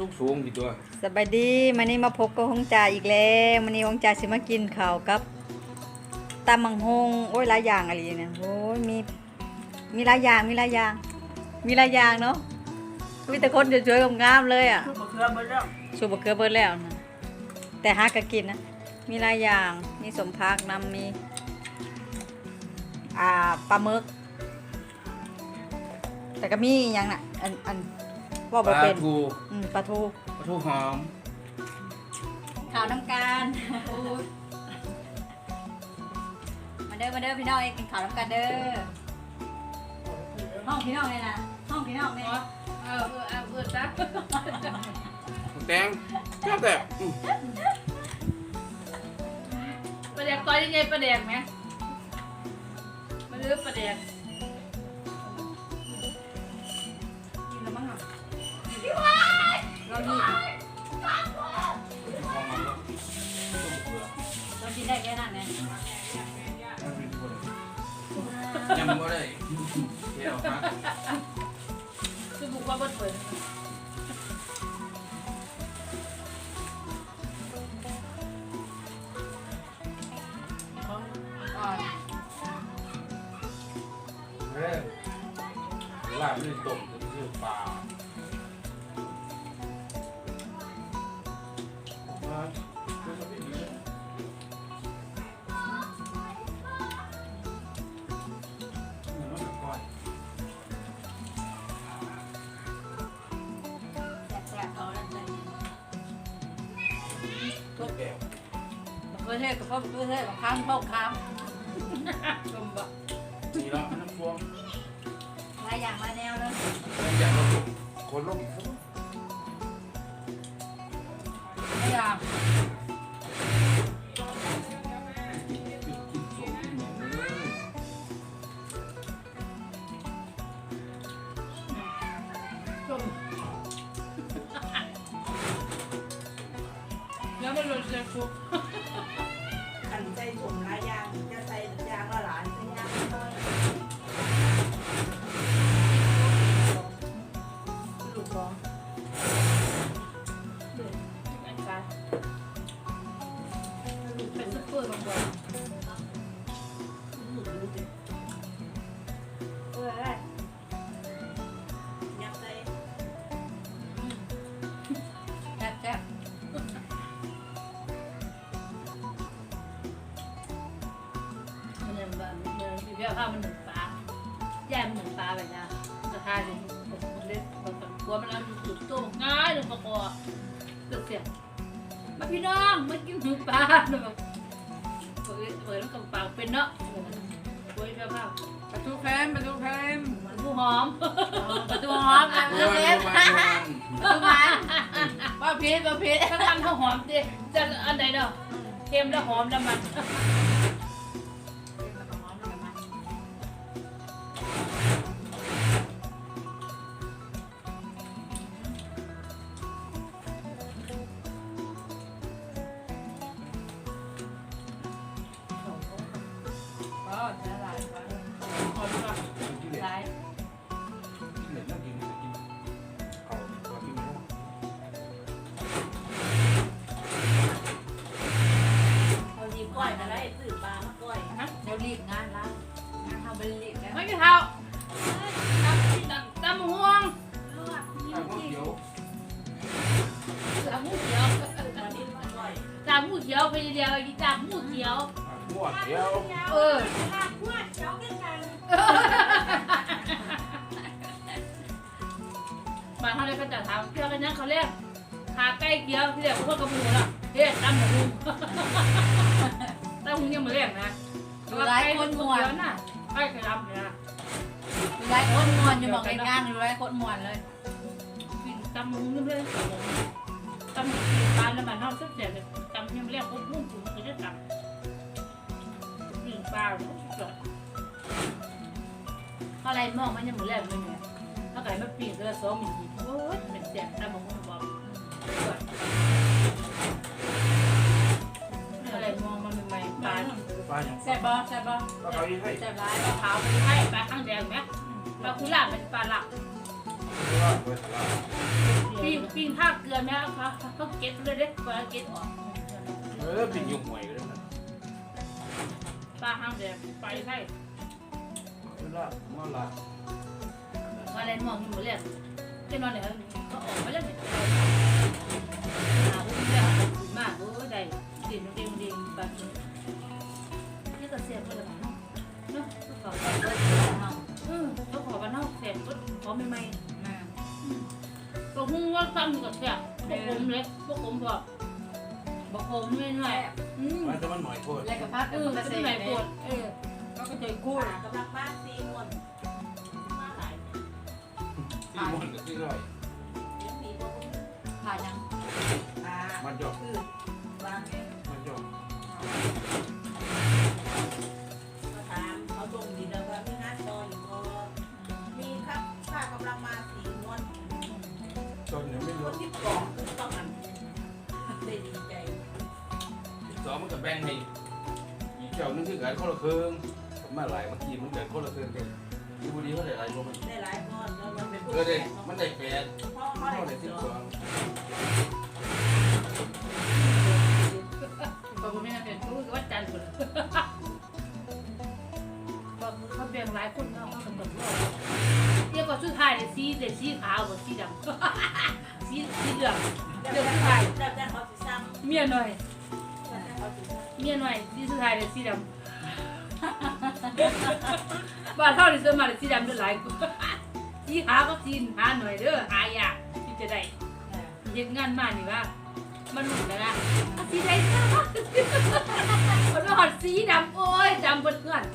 สูงสูงกี่ตัวสบายดีมันนี้มาพบกับฮงจ่าอีกแล้วมันนี้ฮงจ่าสิมากินข้าวกับตำมังฮงโอ้ยหลายอย่างอะไรเนี่ยโอ้ยมีมีหลายอย่างมีหลายอย่าง มีหลายอย่างเนาะมีแต่คนสวยๆงามๆเลยอะมะเขือเบดแล้วสูบะเกลือเบิดแล้วนะแต่หากะกินนะมีหลายอย่างมีสมพักนำมีอ่าปลาหมึกแต่ก็มีอย่างน่ะอันอัน ว่าปบ่ลาเป็นทูอืมปลาทูปลาทูหอมข่าวน้ำการมาเด้อมาเด้อพี่น้องเองกินข่าวน้ำกันเด้อห้องพี่น้องเลยนะห้องพี่น้องเลยเออเออเออเออจ้ะแตงแค่แต่อืมประเด็กก้อยยังไงประเด็กไหมมาเลือกประเด็กกิ เราดีเรากินได้แค่นั้นเนี่ยยังไม่ได้เที่ยวครับคือบุกว่าเบิดเปิดเฮ้ยลาบนี่ต้มคือปลา เพื่อเทศกับพ่อเพื่อเทศกับข้ามพ่อข้ามลมบะนี่แล้วน้ำพวงหลายอย่างมาแนวเลยอยากเราคนลงอีกสัก หลายอย่าง ยับข้าวมันเหนึ่งปลาแย่มันหนึ่งปลาแบบนี้จะทานเลยมันเล็กมันกลัวมันเอาจุดโต้ง่ายเลยปะกอเกิดเสียมาพี่น้องมากินหนึ่งปลาแบบเปิดเปิดแล้วกับปลาเป็นเนาะโอ้ยเบี้ยข้าวปลาทูเค็มปลาทูเค็มมันผู้หอมปลาทูหอมอะโอ้ยมปลาทูมันปลาพีชปลาพีชถ้าทำข้าวหอมดิจะอันไหนเนาะเค็มแล้วหอมแล้วมัน หมูเขียวไปเดียวอีกตำหมูเขียวหมวดเขียวเออพวดเจ้ากันกันบางเขาเลยก็จะถามเกี่ยวกันยังเขาเรียกขาใกล้เกี่ยวที่เรียกพวกกระปูละเฮ้ยตำหมูตำหมูยังไม่เรียกนะน่ะใกล้กระดำเลยนะอยู่ไรโคตรมวนอยู่บอกในงานอยู่ไรโคตรมวนเลยกินตำหมูนี่เลย ตำมูปลาแล้วมันนอกเสียเลยตำยังไม่เรียกพวกมุ่งถึงจะได้ตำกินปลาเนาะจอดอะไรมองมันยังหมดแล้วเลยเนี่ยถ้าไก่มาปีนก็สองหมื่นโอ้ยเป็นแสนแต่บางคนบอกอะไรมองมันใหม่ปลาปลาอย่างแซบบ่แซบบ่ปลาเขาให้แซ่บร้ายปลาขาวมันให้ปลาข้างแดงไหมปลาคุล่าเป็นปลาหลัก ปิดตลาดปีนปีนภาคเกลือแม่เขาเขาเก็ตเลยเด็กกว่าเก็ตออกเออปิ่นยุ่งหวยกันนะปลาห้างแดงไปใช่ไม่ละมาละมาเล่นมองอยู่หมดเลยเจ้านอนเนี่ยเขาออกมาแล้วหาผู้แม่มากโอ้ได้ดินดินดินแบบนี่ก็เสียไปแล้วเนาะเนาะเขาขอเนาะอือเขาขอกันเนาะเสียก็ขอใหม่ๆมาก็ หุ้งว่าซ้ำกับเสียพวกผมเลยพวกผมบอกบอกผมไม่หน่อยอืมมันจะมันหน่อยโคตรแล้วก็พักเอกันอมาจะเสไม่ร็จไหนปวดเออก็กระจายกู้ป่ากำลังบ้านซีมวนมาหลายที่มันกับที่ร้อยเลี้ยงดีกว่าพวกนี้ผ่านยังป่ามันจบคือวางไงมันจบ ได้ดีใจสองมันกับแบ่งให้อีกเจ้านึงคือการคนละเครื่องมาหลายเมื่อกี้มันเกิดคนละเครื่องกันที่บุรีเขาได้หลายคนมันได้หลายคนแล้วมันเป็นผู้เออได้แทนมันได้แปดพ่อเขาเขาได้ได้สิสิบบสสอองงก็ผมไม่น่าเป็นรู้ว่าจันทร์คนก็เขาแบ่งหลายคนเนาะเขากำหนดว่าเรียกว่าสุดท้ายเลยสีเด็สีขาวกับสีดำสีสีเหลืองแล้วแต่เขาแล้วแต่ เขาสิซ้ำเมียหน่อยแล้วแต่เขาสิซ้ำเมียหน่อยสีสุดท้ายเลยสีดำบ้านเท่าที่เสมาเลยสีดำด้วยหลายคนสีขาวก็สีหาหน่อยเด้อหายากที่จะได้เฮ็ดงานมานี่ว่ามันหนุนแล้วนะสีใดค่ะมันหอดสีดำโอ้ยดำเพื่อน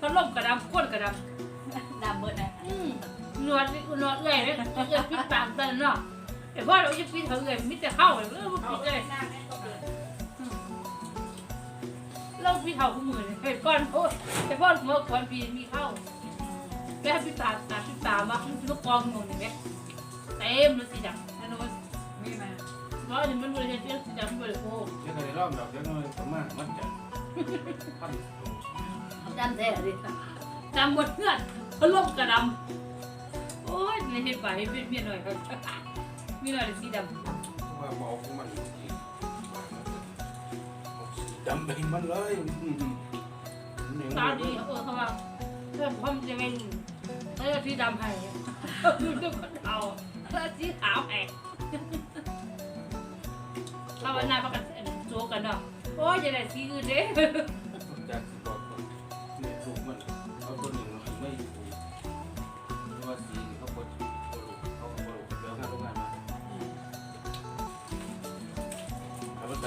พัดลมกระดำก้นกระดำดำเบิดนะอืมหนวดนี่หนวดเลยเนี่ยเอื้อยปิดปากตอนเนาะแต่พ่อเราจะปิดเขาเลยมิแต่เข้าเลยเออมันเอาปิดเลเลย ยหน้าแม่เปิดเราเขาคู่มือเลยไอ้พ่อโอ้ไอ้พ่อเมื่อก่อนปีมีเข้าแม่ปิดปาตาปิดตามาลูกกองงงอย่างเงี้ยเต็มเลยสีดำอันนู้นมีมาเพราะอันนี้มันบริเวณสีดำบริโภคยังไงรอบดอกยังไงประมาณมันจะพันจำแท้เลยจำหมดเพื่อนพัดลมกระดำโอ้ยในเหตุกาเป็นเมียหน่อยครับมีหน่อยสีดำว่าเมาของมันจริงำเป็นมันเลยอืมตาดีเออเขาว่าเพื่อนพ่อมจะเป็นเออสีดำให้ดูดูคนเอาเออสีขาวให้ถ้าวันหน้าประกันโจกันเนาะโอ้ยจะได้สีอื่นเด้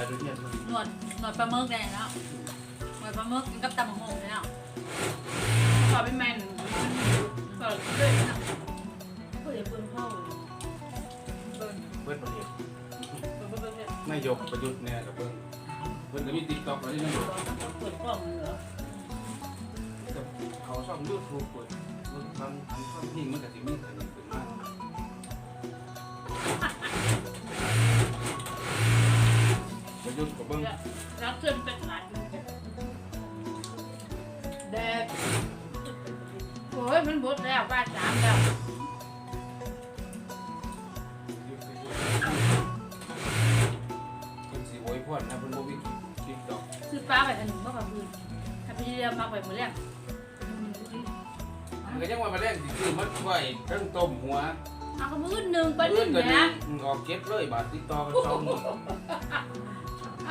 ถ้ามันไปด้วยเนี่ยมันหนวดหนวดปลาหมึกได้แล้วหนวดปลาหมึกกินกับตำบักหงได้แล้วขอเป็นแมนก็เลยนะก็อย่าเพิ่งเข้าเบิ่งเบิ้ลประเดี๋ยวเพิ่งเพิ่งเพิ่งนายกประยุทธ์เนี่ยกับเบิ้ลเบิ้ลก็มีติ๊กต็อกอะไรนี่เปิดกล้องเหรอเขาชอบยูทูบเปิดมันทำทำทำยิ่งมันก็จะมีแต่หนึ่งเป็นมาก รับเชิญเป็นหลานแดกโอ้ยมันบดแล้วบ้านสามแล้วเป็นสีโวยพอดนะเป็นโมวิติ๊กต็อกซื้อปลาไปอันหนึ่งเมื่อคืนถ้าไปเรียมาไปหมดแล้วมันก็ยังว่ามาแรงสิคือมันไว้ทั้งต้มหัวเอาขมือหนึ่งไปเพื่นึ่งนะออกเก็บเลยบาทติดต่อกันสองหมื่น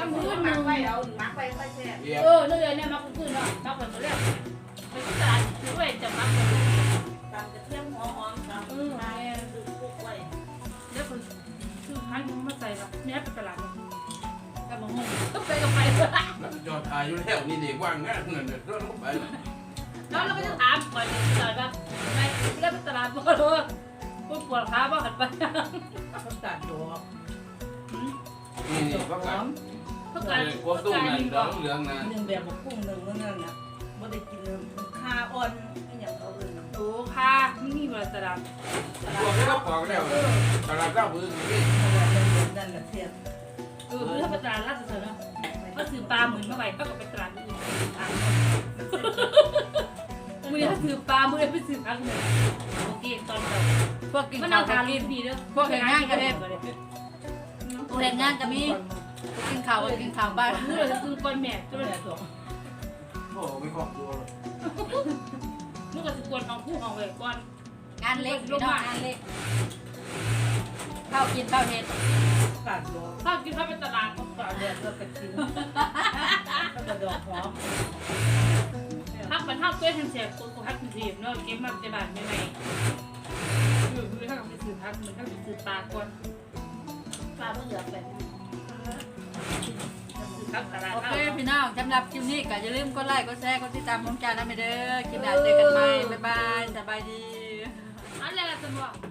เอามือหมันึ่กงไว้เอามักไว้ค่อยแซ่เรียบเออนั่เลยเนี่ยมาคืนเนาะมาไปหมดแล้วไปตลาดซื้ว้จะมาไปตามกระเทียมหัวหอมตามมาดูคุกไว้แล้วคนซื้อพันมาใส่ละเนี่ยไปตลาดกับมะม่วงก็ไปกับไปแล้วจอดถ่ายอยู่แล้วนี่เด็กว่างงานเงินเดือดร้อนเข้าไปแล้วเราก็จะถามก่อนตลาดว่าไม่ได้ไปตลาดบ่รู้ปวดปวดขาบ่หันไปเขาตัดดอกนี่นี่ก็กลับ เขาการกวบตุ้งนั่นดองเหลืองนั่นหนึ่งแบบบักกุ้งหนึ่งนั่นน่ะไม่ได้กินคาอ่อนไม่อย่างเขาเลยนะโอ้ค่ะนี่มีบริษัทพวกนี้ก็ปอกแล้วตลาดเล่ามือนี่นั่นแหละเทียบเออถ้าไปตลาดล่าสุดเนาะก็ซื้อปลาหมื่นเมื่อไหร่ก็ไปตลาดอื่นมือถ้าซื้อปลาเมื่อไปซื้อพักหนึ่งโอเคตอนแบบพวกกินมันข้าเอาวกาก็รกิกินนดีเด้อพวกเห็นงานกันเฮ็ดพวกเห็นงานก็มีพว กกินข้าวก็กินข้าวบ้านเมื่อจะซื้อก้อนแม่ก็เลยตัวโอ้ไม่ขอบตัวหรอกเมื่อก็จะกวนของผู้ของเลยก้อนงานเล็กพี่น้องงานเล็กข้าวกินข้าวเฮ็ดกัดโลข้าวกินข้าวไปตลาดก็กัดเดือดเลือดกระชิวกระดอกหอมพักมันเท่าตัวแทนเสียตัวพักเป็นสีเนาะเก็บมาในบ้านไม่ไหนคือคือถ้าเราไปซื้อพักมันถ้าไปซื้อปลาก่อนปลาเมื่อเหลือแบ โอเคพี่น้องสำหรับคลิปนี้ก็อย่าลืมกดไลค์กดแชร์กดติดตามของจานนะไปเด้อคลิปหน้าเจอกันใหม่บ๊ายบายสบายดีอันแรกจะบอกบ